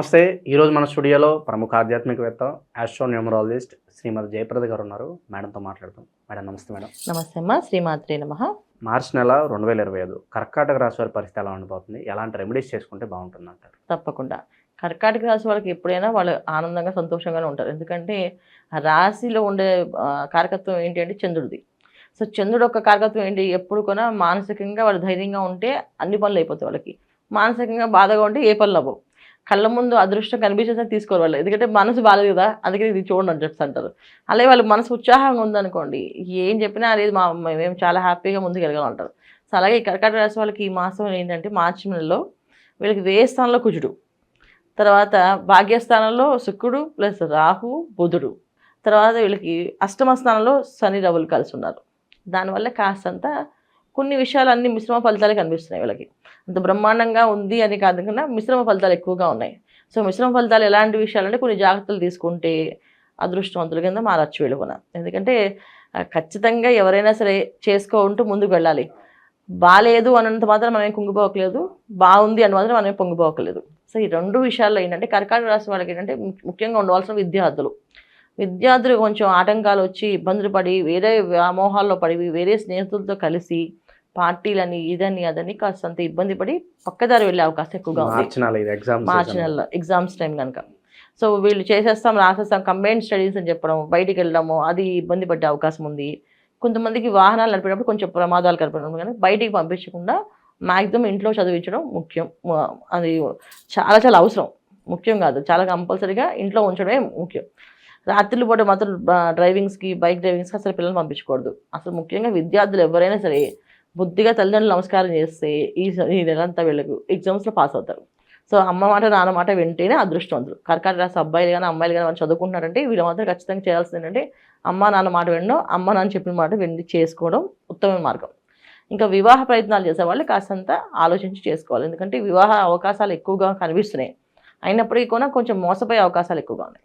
నమస్తే. ఈరోజు మన స్టూడియోలో ప్రముఖ ఆధ్యాత్మికవేత్త ఆస్ట్రో న్యూమరాలజిస్ట్ శ్రీమతి జయప్రద గారు ఉన్నారు మేడంతో మాట్లాడతాం మేడం నమస్తే మేడం. నమస్తే అమ్మా. శ్రీమాత్రే నమ. మార్చి నెల రెండు వేల ఇరవై ఐదు కర్కాటక రాశి వారి పరిస్థితి ఎలా ఉండిపోతుంది ఎలాంటి రెమెడీస్ చేసుకుంటే బాగుంటుంది అంటారు? తప్పకుండా. కర్కాటక రాశి వాళ్ళకి ఎప్పుడైనా వాళ్ళు ఆనందంగా సంతోషంగానే ఉంటారు. ఎందుకంటే ఆ రాశిలో ఉండే కారకత్వం ఏంటి అంటే చంద్రుడిది. సో చంద్రుడు యొక్క కారకత్వం ఏంటి? ఎప్పుడు కూడా మానసికంగా వాళ్ళు ధైర్యంగా ఉంటే అన్ని పనులు అయిపోతాయి వాళ్ళకి. మానసికంగా బాధగా ఉంటే ఏ పనులు అవ్వవు. కళ్ళ ముందు అదృష్టం కనిపించేసి తీసుకోరు వాళ్ళు. ఎందుకంటే మనసు బాగాలేదు కదా అందుకే ఇది చూడండి అని చెప్పి అంటారు. అలాగే వాళ్ళ మనసు ఉత్సాహంగా ఉందనుకోండి ఏం చెప్పినా అనేది మా మేము చాలా హ్యాపీగా ముందుకు వెళ్ళగలంటారు సో అలాగే కర్కాటక రాశి వాళ్ళకి ఈ మాసం ఏంటంటే మార్చి నెలలో వీళ్ళకి వ్యయ స్థానంలో కుజుడు తర్వాత భాగ్యస్థానంలో శుక్రుడు ప్లస్ రాహు బుధుడు తర్వాత వీళ్ళకి అష్టమ స్థానంలో శని రవులు కలిసి ఉన్నారు. దానివల్ల కాస్తంత కొన్ని విషయాలు అన్ని మిశ్రమ ఫలితాలు కనిపిస్తున్నాయి వీళ్ళకి. అంత బ్రహ్మాండంగా ఉంది అని కాదు కన్నా మిశ్రమ ఫలితాలు ఎక్కువగా ఉన్నాయి. సో మిశ్రమ ఫలితాలు ఎలాంటి విషయాలంటే కొన్ని జాగ్రత్తలు తీసుకుంటే అదృష్టవంతుల కింద మారచ్చు వీళ్ళు ఎందుకంటే ఖచ్చితంగా ఎవరైనా సరే చేసుకుంటూ ముందుకు వెళ్ళాలి. బాగాలేదు అన్నంత మాత్రం మనం ఏం కుంగిపోవట్లేదు బాగుంది అని మాత్రం మనం ఏం పొంగిపోవట్లేదు సో ఈ రెండు విషయాల్లో ఏంటంటే కర్కాటక రాశి వాళ్ళకి ఏంటంటే ముఖ్యంగా ఉండవలసిన విద్యార్థులు. విద్యార్థులు కొంచెం ఆటంకాలు వచ్చి ఇబ్బందులు పడి వేరే వ్యామోహాల్లో పడి వేరే స్నేహితులతో కలిసి పార్టీలని ఇదని అదని కాస్తంత ఇబ్బంది పడి పక్కదారి వెళ్ళే అవకాశం ఎక్కువగా ఉంది. మార్చి నెల ఇది ఎగ్జామ్ మార్చి నెలలో ఎగ్జామ్స్ టైం కనుక. సో వీళ్ళు చేసేస్తాం రాసేస్తాం కంబైన్డ్ స్టడీస్ అని చెప్పడం బయటికి వెళ్ళడము అది ఇబ్బంది పడే అవకాశం ఉంది. కొంతమందికి వాహనాలు నడిపేటప్పుడు కొంచెం ప్రమాదాలు కనపడడం కానీ బయటికి పంపించకుండా మ్యాక్సిమం ఇంట్లో చదివించడం ముఖ్యం. అది చాలా చాలా అవసరం. ముఖ్యం కాదు చాలా కంపల్సరీగా ఇంట్లో ఉంచడమే ముఖ్యం. రాత్రులు పూట మాత్రం డ్రైవింగ్స్కి బైక్ డ్రైవింగ్స్కి అసలు పిల్లల్ని పంపించకూడదు. అసలు ముఖ్యంగా విద్యార్థులు ఎవరైనా సరే బుద్ధిగా తల్లిదండ్రులు నమస్కారం చేస్తే ఈ స- ఈ నెలంతా వీళ్ళకు ఎగ్జామ్స్లో పాస్ అవుతారు. సో అమ్మ మాట నాన్న మాట వింటేనే అదృష్టవంతులు. కర్కాటక రాసి అబ్బాయిలు కానీ అమ్మాయిలు కానీ వాళ్ళు చదువుకుంటున్నారంటే వీళ్ళు మాత్రం ఖచ్చితంగా చేయాల్సింది ఏంటంటే అమ్మ నాన్న మాట వినడం అమ్మ నాన్న చెప్పిన మాట విని చేసుకోవడం ఉత్తమ మార్గం. ఇంకా వివాహ ప్రయత్నాలు చేసేవాళ్ళు కాస్తంత ఆలోచించి చేసుకోవాలి. ఎందుకంటే వివాహ అవకాశాలు ఎక్కువగా కనిపిస్తున్నాయి. అయినప్పటికీ కూడా కొంచెం మోసపోయే అవకాశాలు ఎక్కువగా ఉన్నాయి.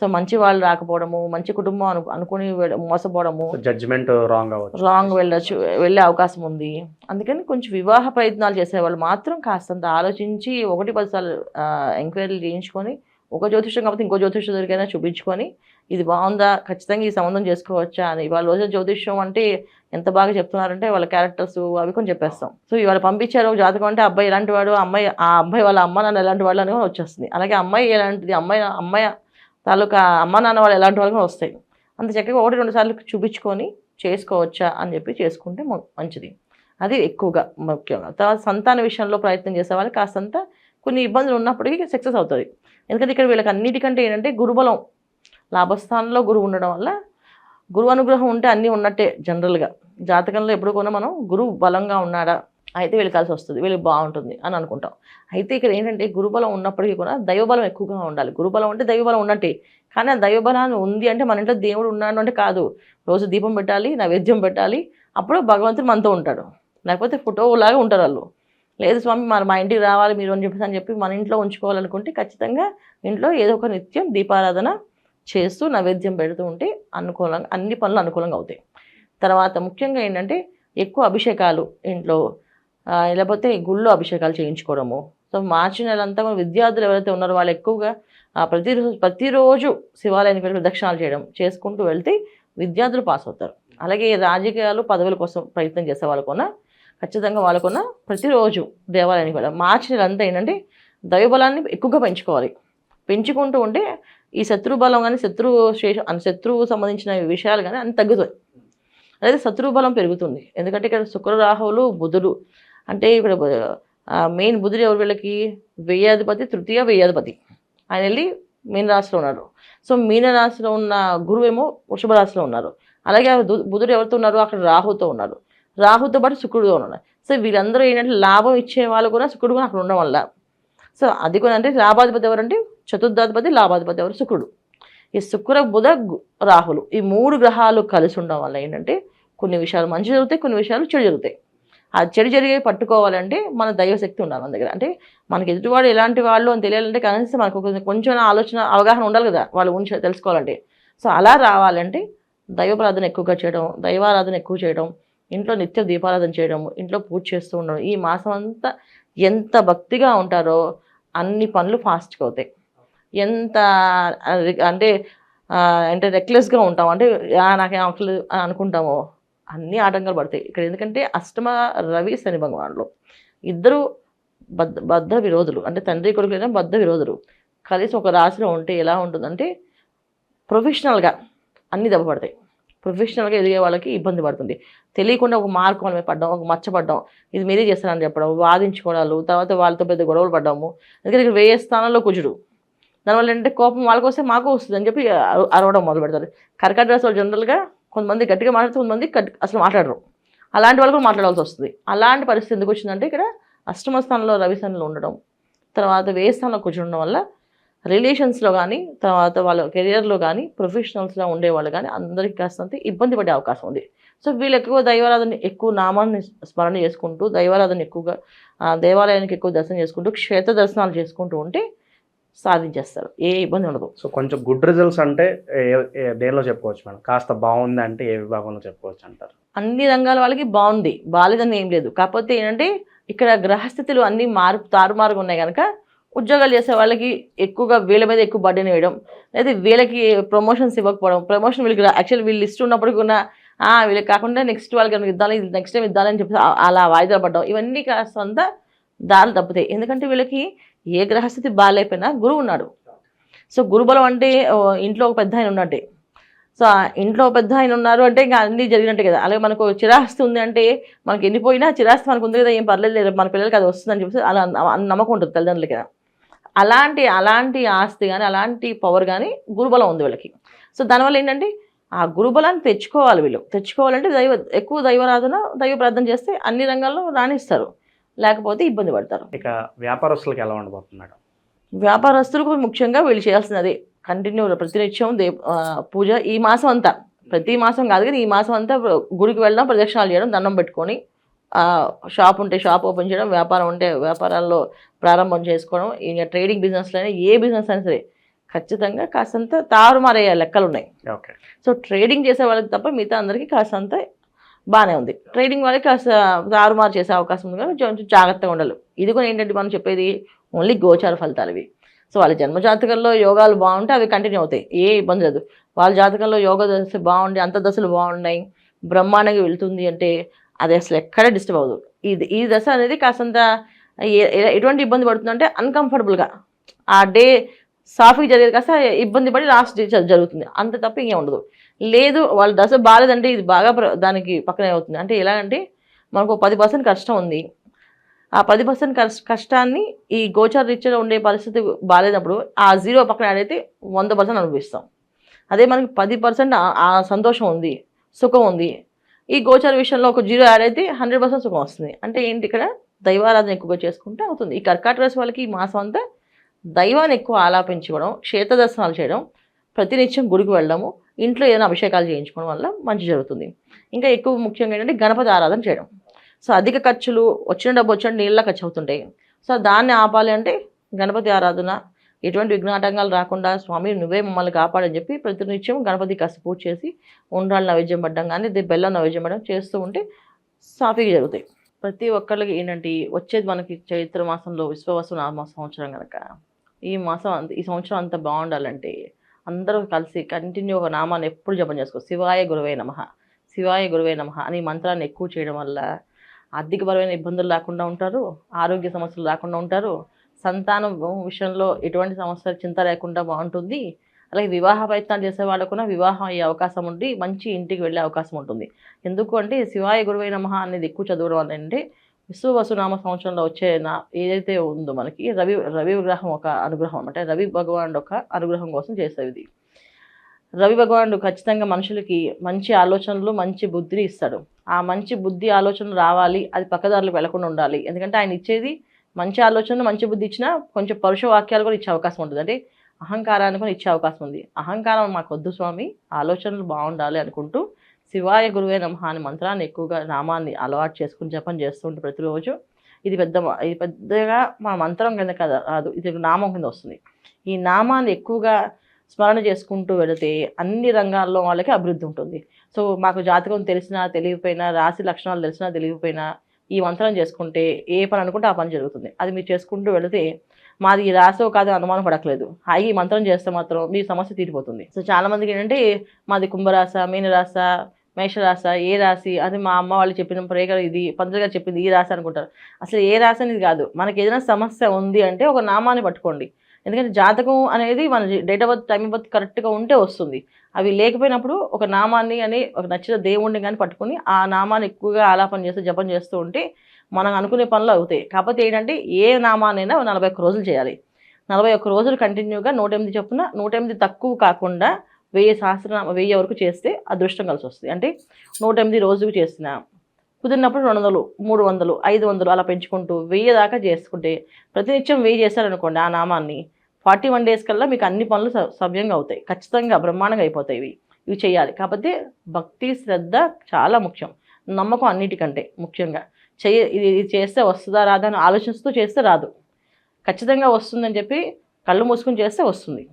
సో మంచి వాళ్ళు రాకపోవడము మంచి కుటుంబం అను అనుకుని మోసపోవడము జడ్జిమెంట్ రాంగ్ అవ్వచ్చు. రాంగ్ వెళ్ళచ్చు వెళ్ళే అవకాశం ఉంది. అందుకని కొంచెం వివాహ ప్రయత్నాలు చేసేవాళ్ళు మాత్రం కాస్తంత ఆలోచించి ఒకటి పదిసార్లు ఎంక్వైరీలు చేయించుకొని ఒక జ్యోతిషం కాకపోతే ఇంకో జ్యోతిషం దొరికైనా చూపించుకొని ఇది బాగుందా ఖచ్చితంగా ఈ సంబంధం చేసుకోవచ్చా అని. ఇవాళ రోజు జ్యోతిష్యం అంటే ఎంత బాగా చెప్తున్నారంటే వాళ్ళ క్యారెక్టర్స్ అవి కొన్ని చెప్పేస్తాం. సో ఇవాళ పంపించారు జాతకం అంటే అబ్బాయి ఎలాంటి వాడు అమ్మాయి ఆ అబ్బాయి వాళ్ళ అమ్మ నాన్న ఎలాంటి వాళ్ళు అని కూడా వచ్చేస్తుంది. అలాగే అమ్మాయి ఎలాంటిది అమ్మాయి అమ్మాయి తాలూకా అమ్మ నాన్న వాళ్ళు ఎలాంటి వాళ్ళు కూడా వస్తాయి. అంత చక్కగా ఒకటి రెండు సార్లు చూపించుకొని చేసుకోవచ్చా అని చెప్పి చేసుకుంటే మంచిది. అది ఎక్కువగా ముఖ్యంగా. తర్వాత సంతాన విషయంలో ప్రయత్నం చేసే వాళ్ళు కాస్తంత కొన్ని ఇబ్బందులు ఉన్నప్పటికీ సక్సెస్ అవుతుంది. ఎందుకంటే ఇక్కడ వీళ్ళకి అన్నిటికంటే ఏంటంటే గురుబలం. లాభస్థానంలో గురువు ఉండడం వల్ల గురువు అనుగ్రహం ఉంటే అన్నీ ఉన్నట్టే జనరల్గా. జాతకంలో ఎప్పుడు కూడా మనం గురువు బలంగా ఉన్నాడా అయితే వీళ్ళు కలిసి వస్తుంది వీళ్ళకి బాగుంటుంది అని అనుకుంటాం. అయితే ఇక్కడ ఏంటంటే గురుబలం ఉన్నప్పటికీ కూడా దైవబలం ఎక్కువగా ఉండాలి. గురుబలం అంటే దైవబలం ఉన్నట్టే. కానీ ఆ దైవబలాన్ని ఉంది అంటే మన ఇంట్లో దేవుడు ఉన్నాడు అంటే కాదు. రోజు దీపం పెట్టాలి నైవేద్యం పెట్టాలి అప్పుడు భగవంతుడు మనతో ఉంటాడు. లేకపోతే ఫోటో లాగా ఉంటారు వాళ్ళు. లేదు స్వామి మరి మా ఇంటికి రావాలి మీరు అని చెప్పేసి అని చెప్పి మన ఇంట్లో ఉంచుకోవాలనుకుంటే ఖచ్చితంగా ఇంట్లో ఏదో ఒక నిత్యం దీపారాధన చేస్తూ నైవేద్యం పెడుతూ ఉంటే అనుకూలంగా అన్ని పనులు అనుకూలంగా అవుతాయి. తర్వాత ముఖ్యంగా ఏంటంటే ఎక్కువ అభిషేకాలు ఇంట్లో లేకపోతే గుళ్ళో అభిషేకాలు చేయించుకోవడము. సో మార్చి నెలంతా కూడా విద్యార్థులు ఎవరైతే ఉన్నారో వాళ్ళు ఎక్కువగా ప్రతిరోజు ప్రతిరోజు శివాలయానికి వెళ్ళి ప్రదక్షిణాలు చేయడం చేసుకుంటూ వెళ్తే విద్యార్థులు పాస్ అవుతారు. అలాగే ఈ రాజకీయాలు పదవుల కోసం ప్రయత్నం చేసే వాళ్ళకున్న ఖచ్చితంగా వాళ్ళకున్న ప్రతిరోజు దేవాలయానికి వెళ్ళాలి మార్చి నెలంతా ఏంటంటే దైవబలాన్ని ఎక్కువగా పెంచుకోవాలి. పెంచుకుంటూ ఉంటే ఈ శత్రు బలం కానీ శత్రు శేషం శత్రువు సంబంధించిన విషయాలు కానీ అన్ని తగ్గుతాయి. అదే శత్రు బలం పెరుగుతుంది. ఎందుకంటే ఇక్కడ శుక్రరాహువులు బుధుడు అంటే ఇక్కడ మెయిన్ బుధుడు ఎవరు వీళ్ళకి? వెయ్యాధిపతి తృతీయ వెయ్యాధిపతి ఆయన వెళ్ళి మీన రాశిలో ఉన్నారు. సో మీన రాశిలో ఉన్న గురువు ఏమో వృషభ రాశిలో ఉన్నారు. అలాగే బుధుడు ఎవరితో ఉన్నారు అక్కడ రాహుతో ఉన్నారు. రాహుతో పాటు శుక్రుడుతో ఉన్నారు. సో వీళ్ళందరూ ఏంటంటే లాభం ఇచ్చే వాళ్ళు కూడా శుక్రుడు కూడా అక్కడ ఉండడం వల్ల. సో అది కూడా అంటే లాభాధిపతి ఎవరంటే చతుర్థాధిపతి లాభాధిపతి ఎవరు? శుక్రుడు. ఈ శుక్ర బుధ రాహులు ఈ మూడు గ్రహాలు కలిసి ఉండడం వల్ల ఏంటంటే కొన్ని విషయాలు మంచి జరుగుతాయి కొన్ని విషయాలు చెడు జరుగుతాయి. ఆ చెడు జరిగే పట్టుకోవాలంటే మన దైవశక్తి ఉండాలి మన దగ్గర. అంటే మనకి ఎదుటివాడు ఎలాంటి వాళ్ళు అని తెలియాలంటే కనీసం మనకు కొంచెం- ఆలోచన అవగాహన ఉండాలి కదా వాళ్ళు ఉంచి తెలుసుకోవాలంటే. సో అలా రావాలంటే దైవప్రార్థన ఎక్కువగా చేయడం దైవారాధన ఎక్కువ చేయడం ఇంట్లో నిత్య దీపారాధన చేయడం ఇంట్లో పూజ చేస్తూ ఉండడం ఈ మాసం అంతా ఎంత భక్తిగా ఉంటారో అన్ని పనులు ఫాస్ట్గా అవుతాయి. ఎంత అంటే అంటే రెక్లెస్గా ఉంటాం. అంటే నాకు నాకేం అవసరం అనుకుంటామో అన్ని ఆటంకాలు పడతాయి. ఇక్కడ ఎందుకంటే అష్టమ రవి శని భగవానులు. ఇద్దరు బద్ధ బద్ధ విరోధులు. అంటే తండ్రి కొడుకులైనా బద్ధ విరోధులు. కలిసి ఒక రాశిలో ఉంటే ఎలా ఉంటుందంటే ప్రొఫెషనల్గా అన్ని దెబ్బపడతాయి ప్రొఫెషనల్గా ఎదిగే వాళ్ళకి ఇబ్బంది పడుతుంది. తెలియకుండా ఒక మార్కు వాళ్ళ మీద పడ్డం ఒక మచ్చపడ్డం ఇది మీరే చేస్తారని చెప్పడం వాదించుకోవడాలు తర్వాత వాళ్ళతో పెద్ద గొడవలు పడ్డాము. అందుకని ఇక్కడ వేయ స్థానంలో కుజుడు. దానివల్ల ఏంటంటే కోపం వాళ్ళకి వస్తే మాకు వస్తుంది అని చెప్పి అరవడం మొదలు పెడతారు కర్కట రాశి వాళ్ళు జనరల్గా కొంతమంది గట్టిగా మాట్లాడితే కొంతమంది అసలు మాట్లాడరు. అలాంటి వాళ్ళు కూడా మాట్లాడాల్సి వస్తుంది. అలాంటి పరిస్థితి ఎందుకు వచ్చిందంటే ఇక్కడ అష్టమ స్థానంలో రవి ఉండడం. తర్వాత వే స్థానంలో కూర్చుండడం వల్ల రిలేషన్స్లో కానీ తర్వాత వాళ్ళ కెరియర్లో కానీ ప్రొఫెషనల్స్లో ఉండేవాళ్ళు కానీ అందరికీ కాస్తంత ఇబ్బంది పడే అవకాశం ఉంది. సో వీళ్ళు ఎక్కువ దైవారాధన ఎక్కువ నామాన్ని స్మరణ చేసుకుంటూ దైవారాధన ఎక్కువగా దేవాలయానికి ఎక్కువ దర్శనం చేసుకుంటూ క్షేత్ర దర్శనాలు చేసుకుంటూ ఉంటే సాధించేస్తారు. ఏ ఇబ్బంది ఉండదు. సో కొంచెం గుడ్ రిజల్ట్స్ అంటే దేనిలో చెప్పుకోవచ్చు మేడం? కాస్త బాగుంది అంటే ఏ విభాగంలో చెప్పుకోవచ్చు అంటారు? అన్ని రంగాల వాళ్ళకి బాగుంది. బాగాలేదని ఏం లేదు. కాకపోతే ఏంటంటే ఇక్కడ గ్రహస్థితులు అన్నీ మారు తారుమారుగా ఉన్నాయి కనుక ఉద్యోగాలు చేసే వాళ్ళకి ఎక్కువగా వీళ్ళ మీద ఎక్కువ బర్డెన్ వేయడం లేదా వీళ్ళకి ప్రమోషన్స్ ఇవ్వకపోవడం ప్రమోషన్ వీళ్ళకి యాక్చువల్లీ వీళ్ళు లిస్ట్ ఉన్నప్పటికీ కూడా "ఆ, వీళ్ళకి కాకుండా నెక్స్ట్ వాళ్ళకి ఇద్దాలి నెక్స్ట్ టైం ఇద్దాలని చెప్పి అలా వాయిదాలు పడడం ఇవన్నీ కాస్తంత దారులు తప్పుతాయి. ఎందుకంటే వీళ్ళకి ఏ గ్రహస్థితి బాగాలేకపోయినా గురువు ఉన్నాడు. సో గురుబలం అంటే ఇంట్లో ఒక పెద్ద ఆయన ఉన్నట్టే. సో ఆ ఇంట్లో పెద్ద ఆయన ఉన్నారు అంటే ఇంకా అన్నీ జరిగినట్టే కదా. అలాగే మనకు చిరాస్తి ఉంది అంటే మనకి ఎన్నిపోయినా చిరాస్తి మనకు ఉంది కదా ఏం పర్లేదు లేదు మన పిల్లలకి అది వస్తుందని చెప్పేసి అలా నమ్మకం ఉంటుంది తల్లిదండ్రులకి కదా. అలాంటి అలాంటి ఆస్తి కానీ అలాంటి పవర్ కానీ గురుబలం ఉంది వీళ్ళకి. సో దానివల్ల ఏంటంటే ఆ గురుబలాన్ని తెచ్చుకోవాలి వీళ్ళు. తెచ్చుకోవాలంటే దైవ ఎక్కువ దైవారాధన దైవ ప్రార్థన చేస్తే అన్ని రంగాల్లో రాణిస్తారు. లేకపోతే ఇబ్బంది పడతారు. ఇక వ్యాపారస్తులకు ఎలా ఉండబోతుంది మేడం? వ్యాపారస్తులకు ముఖ్యంగా వీళ్ళు చేయాల్సినది కంటిన్యూ ప్రతినిత్యం దే పూజ ఈ మాసం అంతా. ప్రతి మాసం కాదు కానీ ఈ మాసం అంతా గుడికి వెళ్ళడం ప్రదక్షిణాలు చేయడం దండం పెట్టుకొని షాప్ ఉంటే షాప్ ఓపెన్ చేయడం వ్యాపారం ఉంటే వ్యాపారాల్లో ప్రారంభం చేసుకోవడం ఇంకా ట్రేడింగ్ బిజినెస్లో ఏ బిజినెస్ అయినా సరే ఖచ్చితంగా కాస్తంత తారుమారయ్యే లెక్కలు ఉన్నాయి ఓకే. సో ట్రేడింగ్ చేసే వాళ్ళకి తప్ప మిగతా అందరికీ కాస్తంత బాగానే ఉంది. ట్రేడింగ్ వాళ్ళకి కాస్త తారుమారు చేసే అవకాశం ఉంది కానీ కొంచెం జాగ్రత్తగా ఉండాలి. ఇది కూడా ఏంటంటే మనం చెప్పేది ఓన్లీ గోచార ఫలితాలు ఇవి. సో వాళ్ళ జన్మ జాతకంలో యోగాలు బాగుంటే అవి కంటిన్యూ అవుతాయి. ఏ ఇబ్బంది లేదు. వాళ్ళ జాతకంలో యోగ దశ బాగుండి అంత దశలు బాగున్నాయి బ్రహ్మాండంగా వెళ్తుంది అంటే అది అసలు ఎక్కడ డిస్టర్బ్ అవ్వదు. ఇది ఈ దశ అనేది కాసంత ఎటువంటి ఇబ్బంది పడుతుందంటే అన్కంఫర్టబుల్గా ఆ డే సాఫీ జరిగేది కాస్త ఇబ్బంది పడి లాస్ట్ జరుగుతుంది. అంత తప్ప ఇంకేం ఉండదు. లేదు వాళ్ళ దశ బాగాలేదంటే ఇది బాగా ప్ర- దానికి పక్కనే అవుతుంది. అంటే ఎలాగంటే మనకు పది పర్సెంట్ కష్టం ఉంది. ఆ పది పర్సెంట్ కష్టాన్ని ఈ గోచార రీత్యా ఉండే పరిస్థితి బాగాలేనప్పుడు ఆ జీరో పక్కన ఆడైతే వంద పర్సెంట్ అనుభవిస్తాం. అదే మనకి పది పర్సెంట్ ఆ సంతోషం ఉంది సుఖం ఉంది. ఈ గోచార విషయంలో ఒక జీరో యాడ్ అయితే హండ్రెడ్ పర్సెంట్ సుఖం వస్తుంది. అంటే ఏంటి ఇక్కడ? దైవారాధన ఎక్కువగా చేసుకుంటే అవుతుంది. ఈ కర్కాటక రాశి వాళ్ళకి ఈ మాసం అంతా దైవాన్ని ఎక్కువ ఆలాపించుకోవడం క్షేత్ర దర్శనాలు చేయడం ప్రతినిత్యం గుడికి వెళ్ళడము ఇంట్లో ఏదైనా అభిషేకాలు చేయించుకోవడం వల్ల మంచి జరుగుతుంది. ఇంకా ఎక్కువ ముఖ్యంగా ఏంటంటే గణపతి ఆరాధన చేయడం. సో అధిక ఖర్చులు వచ్చిన డబ్బు వచ్చిన నీళ్ళ ఖర్చు అవుతుంటాయి. సో దాన్ని ఆపాలి అంటే గణపతి ఆరాధన ఎటువంటి విఘ్నాటంకాలు రాకుండా స్వామి నువ్వే మమ్మల్ని కాపాడని చెప్పి ప్రతినిత్యం గణపతి కాస్త పూజ చేసి ఉండ్రాలు నైవేద్యం పడ్డం కానీ బెల్లం నైవేద్యం పడడం చేస్తూ ఉంటే సాఫీగా జరుగుతాయి. ప్రతి ఒక్కళ్ళకి ఏంటంటే వచ్చేది మనకి చైత్ర మాసంలో విశ్వవసు నామ సంవత్సరం కనుక. ఈ మాసం అంత ఈ సంవత్సరం అంత బాగుండాలంటే అందరూ కలిసి కంటిన్యూ ఒక నామాన్ని ఎప్పుడు జపం చేసుకో. శివాయ గురువే నమ. శివాయ గురువే నమ అని మంత్రాన్ని ఎక్కువ చేయడం వల్ల ఆర్థికపరమైన ఇబ్బందులు లేకుండా ఉంటారు ఆరోగ్య సమస్యలు లేకుండా ఉంటారు సంతానం విషయంలో ఎటువంటి సమస్యలు చింత లేకుండా బాగుంటుంది. అలాగే వివాహ ప్రయత్నాలు చేసే వాళ్ళకు కూడా వివాహం అయ్యే అవకాశం ఉండి మంచి ఇంటికి వెళ్ళే అవకాశం ఉంటుంది. ఎందుకు అంటే శివాయ గురువై నమః అనేది ఎక్కువ చదవడం వల్ల అంటే విశ్వవసునామ సంవత్సరంలో వచ్చే నా ఏదైతే ఉందో మనకి రవి రవి విగ్రహం ఒక అనుగ్రహం అంటే రవి భగవానుడు ఒక అనుగ్రహం కోసం చేసేది. రవి భగవానుడు ఖచ్చితంగా మనుషులకి మంచి ఆలోచనలు మంచి బుద్ధిని ఇస్తాడు. ఆ మంచి బుద్ధి ఆలోచనలు రావాలి అది పక్కదారులకు వెళ్ళకుండా ఉండాలి. ఎందుకంటే ఆయన ఇచ్చేది మంచి ఆలోచనలు మంచి బుద్ధి ఇచ్చినా కొంచెం పరుష వాక్యాలు కూడా ఇచ్చే అవకాశం ఉంటుంది. అంటే అహంకారాన్ని కూడా ఇచ్చే అవకాశం ఉంది. అహంకారం మాకొద్దు స్వామి ఆలోచనలు బాగుండాలి అనుకుంటూ శివాయ గురువే నమ అనే మంత్రాన్ని ఎక్కువగా నామాన్ని అలవాటు చేసుకుని జపం చేస్తుంటే ప్రతిరోజు ఇది పెద్ద ఇది పెద్దగా మన మంత్రం కింద కదా ఇది నామం కింద వస్తుంది. ఈ నామాన్ని ఎక్కువగా స్మరణ చేసుకుంటూ వెళితే అన్ని రంగాల్లో వాళ్ళకి అభివృద్ధి ఉంటుంది. సో మాకు జాతకం తెలిసినా తెలియకపోయినా రాశి లక్షణాలు తెలిసినా తెలియకపోయినా ఈ మంత్రం చేసుకుంటే ఏ పని అనుకుంటే ఆ పని జరుగుతుంది. అది మీరు చేసుకుంటూ వెళితే మాది ఈ రాసో కాదు అనుమానం పడట్లేదు హాయి మంత్రం చేస్తే మాత్రం మీ సమస్య తీరిపోతుంది. సో చాలామందికి ఏంటంటే మాది కుంభరాశ మీనరాశ మేషరాశ ఏ రాశి అది మా అమ్మ వాళ్ళు చెప్పిన ప్రేకలు ఇది పంతులు గారు చెప్పింది ఈ రాశి అనుకుంటారు. అసలు ఏ రాశి అనేది కాదు. మనకి ఏదైనా సమస్య ఉంది అంటే ఒక నామాన్ని పట్టుకోండి. ఎందుకంటే జాతకం అనేది మన date of birth time birth కరెక్ట్గా ఉంటే వస్తుంది. అవి లేకపోయినప్పుడు ఒక నామాన్ని అని ఒక నచ్చిన దేవుణ్ణి కానీ పట్టుకొని ఆ నామాన్ని ఎక్కువగా ఆలాపన చేస్తూ జపం చేస్తూ ఉంటే మనం అనుకునే పనులు అవుతాయి. కాకపోతే ఏంటంటే ఏ నామానైనా నలభై ఒక్క రోజులు చేయాలి. నలభై ఒక్క రోజులు కంటిన్యూగా నూట ఎనిమిది చొప్పున నూట ఎనిమిది తక్కువ కాకుండా వెయ్యి సహస్రనామ వెయ్యి వరకు చేస్తే అదృష్టం కలిసి వస్తుంది అంటే నూట ఎనిమిది రోజుకు చేసిన కుదిరినప్పుడు రెండు వందలు మూడు వందలు ఐదు వందలు అలా పెంచుకుంటూ వెయ్యి దాకా చేసుకుంటే ప్రతినిత్యం వెయ్యి చేశారనుకోండి ఆ నామాన్ని ఫార్టీ వన్ డేస్ కల్లా మీకు అన్ని పనులు స- సవ్యంగా అవుతాయి. ఖచ్చితంగా బ్రహ్మాండంగా అయిపోతాయి ఇవి. ఇవి చేయాలి. కాకపోతే భక్తి శ్రద్ధ చాలా ముఖ్యం. నమ్మకం అన్నిటికంటే ముఖ్యంగా. చేయ ఇది ఇది చేస్తే వస్తుందా రాదా అని ఆలోచిస్తూ చేస్తే రాదు. ఖచ్చితంగా వస్తుందని చెప్పి కళ్ళు మూసుకుని చేస్తే వస్తుంది.